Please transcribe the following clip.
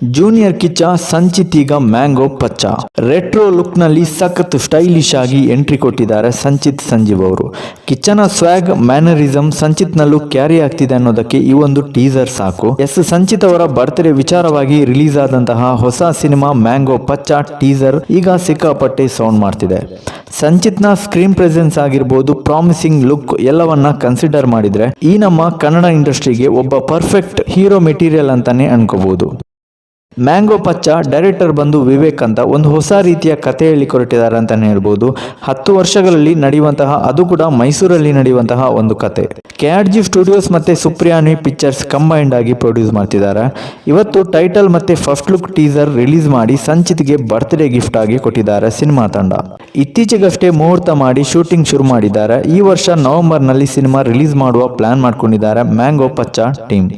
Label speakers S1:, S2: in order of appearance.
S1: Junior Kichcha ಸಂಚಿತೀಗ mango ಪಚ್ಚ. Retro ಲುಕ್ನಲ್ಲಿ ಸಖತ್ ಸ್ಟೈಲಿಶ್ ಆಗಿ ಎಂಟ್ರಿ ಕೊಟ್ಟಿದ್ದಾರೆ ಸಂಚಿತ್ ಸಂಜೀವ್ ಅವರು. ಕಿಚ್ಚನ ಸ್ವ್ಯಾಗ್ ಮ್ಯಾನರಿಸಮ್ ಸಂಚಿತ್ ನಲ್ಲೂ ಕ್ಯಾರಿ ಆಗ್ತಿದೆ ಅನ್ನೋದಕ್ಕೆ ಈ ಒಂದು ಟೀಸರ್ ಸಾಕು. ಎಸ್ ಸಂಚಿತ್ ಅವರ ಬರ್ತ್ಡೇ ವಿಚಾರವಾಗಿ ರಿಲೀಸ್ ಆದಂತಹ ಹೊಸ ಸಿನಿಮಾ ಮ್ಯಾಂಗೋ ಪಚ್ಚ ಟೀಸರ್ ಈಗ ಸಿಕ್ಕಾಪಟ್ಟೆ ಸೌಂಡ್ ಮಾಡ್ತಿದೆ. ಸಂಚಿತ್ನ ಸ್ಕ್ರೀನ್ ಪ್ರೆಸೆನ್ಸ್ ಆಗಿರ್ಬೋದು ಪ್ರಾಮಿಸಿಂಗ್ ಲುಕ್ ಎಲ್ಲವನ್ನ ಕನ್ಸಿಡರ್ ಮಾಡಿದ್ರೆ ಈ ನಮ್ಮ ಕನ್ನಡ ಇಂಡಸ್ಟ್ರಿಗೆ ಒಬ್ಬ ಪರ್ಫೆಕ್ಟ್ ಹೀರೋ ಮೆಟೀರಿಯಲ್ ಅಂತಾನೆ ಅನ್ಕೋಬಹುದು ಮ್ಯಾಂಗೋ ಪಚ್ಚ ಡೈರೆಕ್ಟರ್ ಬಂದು ವಿವೇಕ್ ಅಂತ ಒಂದು ಹೊಸ ರೀತಿಯ ಕತೆ ಹೇಳಿ ಕೊರಟಿದ್ದಾರೆ ಅಂತಲೇ ಹೇಳ್ಬೋದು. ಹತ್ತು ವರ್ಷಗಳಲ್ಲಿ ನಡೆಯುವಂತಹ, ಅದು ಕೂಡ ಮೈಸೂರಲ್ಲಿ ನಡೆಯುವಂತಹ ಒಂದು ಕತೆ ಕೆ ಆರ್ ಜಿ ಸ್ಟುಡಿಯೋಸ್ ಮತ್ತೆ ಸುಪ್ರಿಯಾನಿ ಪಿಕ್ಚರ್ಸ್ ಕಂಬೈಂಡ್ ಆಗಿ ಪ್ರೊಡ್ಯೂಸ್ ಮಾಡ್ತಿದ್ದಾರೆ. ಇವತ್ತು ಟೈಟಲ್ ಮತ್ತೆ ಫಸ್ಟ್ ಲುಕ್ ಟೀಸರ್ ರಿಲೀಸ್ ಮಾಡಿ ಸಂಚಿತ್ಗೆ ಬರ್ತ್ಡೇ ಗಿಫ್ಟ್ ಆಗಿ ಕೊಟ್ಟಿದ್ದಾರೆ ಸಿನಿಮಾ ತಂಡ. ಇತ್ತೀಚೆಗಷ್ಟೇ ಮುಹೂರ್ತ ಮಾಡಿ ಶೂಟಿಂಗ್ ಶುರು ಮಾಡಿದ್ದಾರೆ. ಈ ವರ್ಷ ನವೆಂಬರ್ನಲ್ಲಿ ಸಿನಿಮಾ ರಿಲೀಸ್ ಮಾಡುವ ಪ್ಲಾನ್ ಮಾಡ್ಕೊಂಡಿದ್ದಾರೆ ಮ್ಯಾಂಗೋ ಪಚ್ಚ ಟೀಮ್.